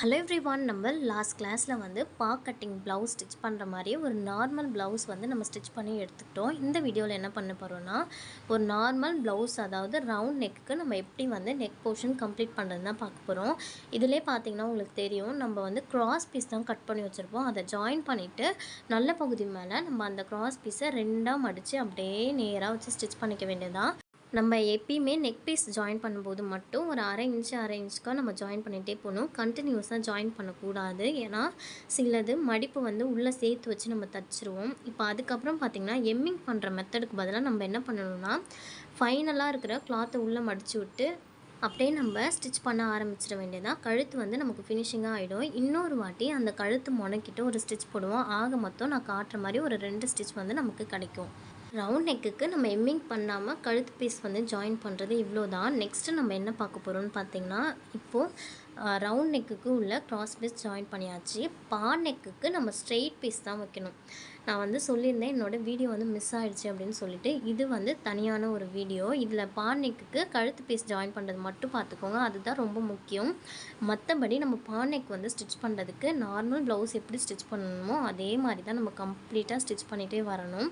Hello everyone நம்ம last கிளாஸில் வந்து பா கட்டிங் ப்ளவுஸ் ஸ்டிச் பண்ணுற மாதிரியே ஒரு நார்மல் ப்ளவுஸ் வந்து நம்ம ஸ்டிச் பண்ணி எடுத்துக்கிட்டோம். இந்த வீடியோவில் என்ன பண்ண போகிறோம்னா ஒரு நார்மல் ப்ளவுஸ் அதாவது ரவுண்ட் நெக்குக்கு நம்ம எப்படி வந்து நெக் போர்ஷன் கம்ப்ளீட் பண்ணுறது தான் பார்க்க போகிறோம் இதிலே பார்த்தீங்கன்னா உங்களுக்கு தெரியும் நம்ம வந்து கிராஸ் பீஸ் தான் கட் பண்ணி வச்சுருப்போம். அதை ஜாயின் பண்ணிவிட்டு நல்ல பகுதி மேலே நம்ம அந்த கிராஸ் பீஸை ரெண்டாக மடித்து அப்படியே நேராக வச்சு ஸ்டிச் பண்ணிக்க வேண்டியதான் நம்ம எப்பயுமே நெக் பீஸ் ஜாயின் பண்ணும்போது மட்டும் ஒரு அரை இன்ச்சு அரை இன்ச்சுக்காக நம்ம ஜாயின் பண்ணிகிட்டே போகணும். கண்டினியூஸாக ஜாயின் பண்ணக்கூடாது. ஏன்னா சிலது மடிப்பு வந்து உள்ளே சேர்த்து வச்சு நம்ம தச்சிருவோம். இப்போ அதுக்கப்புறம் பார்த்திங்கன்னா எம்மிங் பண்ணுற மெத்தடுக்கு பதிலாக நம்ம என்ன பண்ணணும்னா ஃபைனலாக இருக்கிற கிளாத்தை உள்ளே மடித்து விட்டு அப்படியே நம்ம ஸ்டிச் பண்ண ஆரம்பிச்சிட வேண்டியதான் கழுத்து வந்து நமக்கு ஃபினிஷிங்காக ஆகிடும் இன்னொரு வாட்டி அந்த கழுத்து முனைக்கிட்டு ஒரு ஸ்டிச் போடுவோம். ஆக மொத்தம் நான் காட்டுற மாதிரி ஒரு ரெண்டு ஸ்டிச் வந்து நமக்கு கிடைக்கும். ரவுண்ட் நெக்குக்கு நம்ம எம்மிங் பண்ணாமல் கழுத்து பீஸ் வந்து ஜாயின் பண்ணுறது இவ்வளோ தான் நெக்ஸ்ட்டு நம்ம என்ன பார்க்க போகிறோம்னு பார்த்தீங்கன்னா இப்போது ரவுண்ட் நெக்குக்கு உள்ள கிராஸ் பீஸ் ஜாயின் பண்ணியாச்சு. பா நெக்குக்கு நம்ம ஸ்ட்ரெயிட் பீஸ் தான் வைக்கணும். நான் வந்து சொல்லியிருந்தேன் என்னோடய வீடியோ வந்து மிஸ் ஆகிடுச்சு அப்படின்னு சொல்லிட்டு. இது வந்து தனியான ஒரு வீடியோ இதில் பா நெக்குக்கு கழுத்து பீஸ் ஜாயின் பண்ணுறது மட்டும் பார்த்துக்கோங்க. அதுதான் ரொம்ப முக்கியம். மற்றபடி நம்ம பா நெக் வந்து ஸ்டிச் பண்ணுறதுக்கு நார்மல் ப்ளவுஸ் எப்படி ஸ்டிச் பண்ணணுமோ அதே மாதிரி தான் நம்ம கம்ப்ளீட்டாக ஸ்டிச் பண்ணிகிட்டே வரணும்.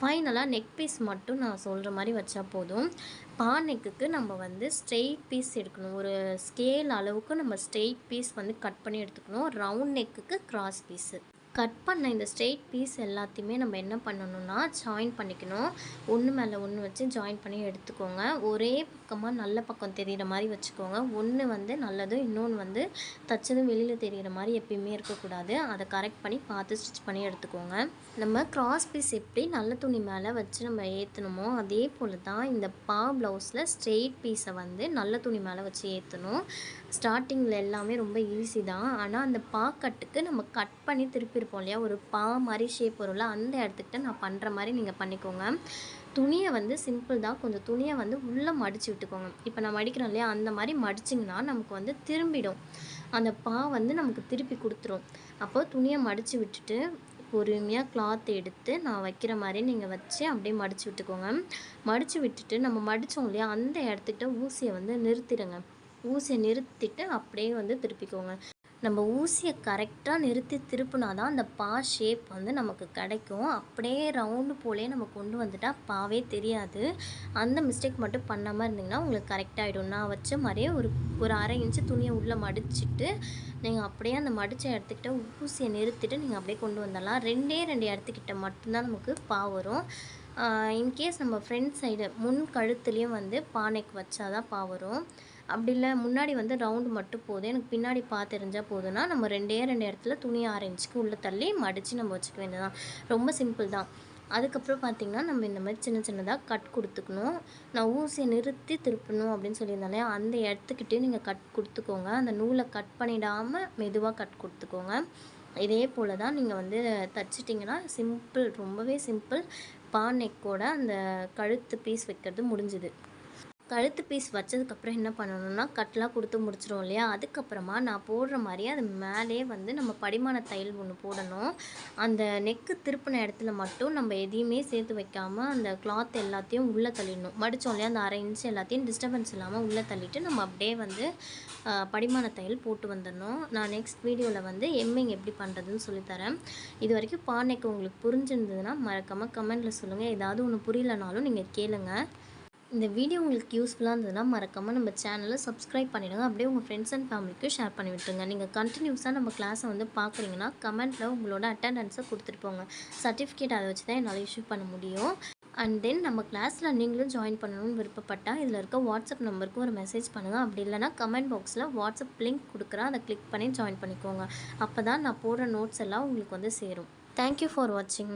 ஃபைனலாக நெக் பீஸ் மட்டும் நான் சொல்கிற மாதிரி வச்சா போதும். பா நம்ம வந்து ஸ்ட்ரெயிட் பீஸ் எடுக்கணும். ஒரு ஸ்கேல் அளவுக்கு நம்ம ஸ்ட்ரெயிட் பீஸ் வந்து கட் பண்ணி எடுத்துக்கணும். ரவுண்ட் நெக்குக்கு கிராஸ் பீஸு கட் பண்ண இந்த ஸ்ட்ரெயிட் பீஸ் எல்லாத்தையுமே நம்ம என்ன பண்ணணும்னா ஜாயின் பண்ணிக்கணும். ஒன்று மேலே ஒன்று வச்சு ஜாயின் பண்ணி எடுத்துக்கோங்க. ஒரே பக்கமாக நல்ல பக்கம் தெரிகிற மாதிரி வச்சுக்கோங்க. ஒன்று வந்து நல்லதும் இன்னொன்று வந்து தச்சதும் வெளியில் தெரிகிற மாதிரி எப்பயுமே இருக்கக்கூடாது. அதை கரெக்ட் பண்ணி பார்த்து ஸ்டிச் பண்ணி எடுத்துக்கோங்க. நம்ம கிராஸ் பீஸ் எப்படி நல்ல துணி மேலே வச்சு நம்ம ஏற்றணுமோ அதே போல் தான் இந்த பா ப்ளவுஸில் ஸ்ட்ரெயிட் பீஸை வந்து நல்ல துணி மேலே வச்சு ஏற்றணும் ஸ்டார்டிங்கில் எல்லாமே ரொம்ப ஈஸி தான். ஆனால் அந்த பாக்கட்டுக்கு நம்ம கட் பண்ணி திருப்பி திருப்பியிருப்போம் இல்லையா? ஒரு பா மாதிரி ஷேப் வரும்ல அந்த இடத்துக்கிட்ட நான் பண்ணுற மாதிரி நீங்கள் பண்ணிக்கோங்க. துணியை வந்து சிம்பிள் தான். கொஞ்சம் துணியை வந்து உள்ளே மடித்து விட்டுக்கோங்க. இப்போ நான் மடிக்கிறோம் இல்லையா? அந்த மாதிரி மடிச்சிங்கன்னா நமக்கு வந்து திரும்பிடும். அந்த பா வந்து நமக்கு திருப்பி கொடுத்துரும். அப்போது துணியை மடித்து விட்டுட்டு பொறுமையாக கிளாத் எடுத்து நான் வைக்கிற மாதிரி நீங்கள் வச்சு அப்படியே மடித்து விட்டுக்கோங்க. மடித்து விட்டுட்டு நம்ம மடித்தோம் இல்லையா? அந்த இடத்துக்கிட்ட ஊசியை வந்து நிறுத்திடுங்க. ஊசியை நிறுத்திட்டு அப்படியே வந்து திருப்பிக்கோங்க. நம்ம ஊசியை கரெக்டாக நிறுத்தி திருப்பினா தான் அந்த பா ஷேப் வந்து நமக்கு கிடைக்கும். அப்படியே ரவுண்டு போலே நம்ம கொண்டு வந்துட்டால் பாவே தெரியாது. அந்த மிஸ்டேக் மட்டும் பண்ணாமல் இருந்தீங்கன்னா உங்களுக்கு கரெக்டாகிடும் நான் வச்ச மாதிரியே ஒரு ஒரு அரை இன்ச்சு துணியை உள்ளே மடிச்சுட்டு நீங்கள் அப்படியே அந்த மடித்த இடத்துக்கிட்ட ஊசியை நிறுத்திட்டு நீங்கள் அப்படியே கொண்டு வந்துடலாம். ரெண்டே ரெண்டு இடத்துக்கிட்ட மட்டும்தான் நமக்கு பா வரும். இன்கேஸ் நம்ம ஃப்ரண்ட் சைடு முன் கழுத்துலேயும் வந்து பானைக்கு வச்சாதான் பா வரும். அப்படி இல்லை முன்னாடி வந்து ரவுண்டு மட்டும் போதும். எனக்கு பின்னாடி பார்த்து தெரிஞ்சால் போதும்னா நம்ம ரெண்டே ரெண்டு இடத்துல துணி ஆரஞ்சுக்கு உள்ளே தள்ளி மடித்து நம்ம வச்சுக்க வேண்டியதான் ரொம்ப சிம்பிள் தான். அதுக்கப்புறம் பார்த்திங்கன்னா நம்ம இந்த மாதிரி சின்ன சின்னதாக கட் கொடுத்துக்கணும். நான் ஊசியை நிறுத்தி திருப்பணும் அப்படின்னு சொல்லியிருந்தாலே அந்த இடத்துக்கிட்டே நீங்கள் கட் கொடுத்துக்கோங்க. அந்த நூலை கட் பண்ணிடாமல் மெதுவாக கட் கொடுத்துக்கோங்க. இதே போல் தான் நீங்கள் வந்து தைச்சிட்டிங்கன்னா சிம்பிள் ரொம்பவே சிம்பிள் பானைக்கோட அந்த கழுத்து பீஸ் வைக்கிறது முடிஞ்சுது. கழுத்து பீஸ் வச்சதுக்கப்புறம் என்ன பண்ணணும்னா கட்லாம் கொடுத்து முடிச்சிடும் இல்லையா? அதுக்கப்புறமா நான் போடுற மாதிரி அது மேலே வந்து நம்ம படிமான தையல் ஒன்று போடணும். அந்த நெக்கு திருப்பின இடத்துல மட்டும் நம்ம எதையுமே சேர்த்து வைக்காமல் அந்த கிளாத் எல்லாத்தையும் உள்ளே தள்ளிடணும். மடித்தோம் இல்லையா? அந்த அரை இன்ச் எல்லாத்தையும் டிஸ்டர்பன்ஸ் இல்லாமல் உள்ளே தள்ளிட்டு நம்ம அப்படியே வந்து படிமான தையல் போட்டு வந்துடணும். நான் நெக்ஸ்ட் வீடியோவில் வந்து எம்மிங் எப்படி பண்ணுறதுன்னு சொல்லித்தரேன் இது வரைக்கும் பானைக்கு உங்களுக்கு புரிஞ்சிருந்ததுன்னா மறக்காமல் கமெண்ட்டில் சொல்லுங்கள் ஏதாவது ஒன்று புரியலனாலும் நீங்கள் கேளுங்கள் இந்த வீடியோ உங்களுக்கு யூஸ்ஃபுல்லாக இருந்ததுன்னா மறக்காமல் நம்ம சேனலை சப்ஸ்கிரைப் பண்ணிவிடுங்க அப்படியே உங்கள் ஃப்ரெண்ட்ஸ் அண்ட் ஃபேமிலிக்கு ஷேர் பண்ணி விட்டுருங்க. நீங்கள் கண்டினியூஸாக நம்ம கிளாஸை வந்து பார்க்குறீங்கன்னா கமெண்ட்டில் உங்களோட அட்டண்டன்ஸை கொடுத்துட்டு போங்க. சர்டிஃபிகேட் அதை வச்சு தான் என்னால் இஷ்யூ பண்ண முடியும். அண்ட் தென் நம்ம கிளாஸில் நீங்களும் ஜாயின் பண்ணணும்னு விருப்பப்பட்டால் இதில் இருக்க வாட்ஸ்அப் நம்பருக்கு ஒரு மெசேஜ் பண்ணுங்கள் அப்படி இல்லைனா கமெண்ட் பாக்ஸில் வாட்ஸ்அப் லிங்க் கொடுக்குறேன். அதை கிளிக் பண்ணி ஜாயின் பண்ணிக்கோங்க. அப்போ தான் நான் போடுற நோட்ஸ் எல்லாம் உங்களுக்கு வந்து சேரும். தேங்க்யூ ஃபார் வாட்சிங்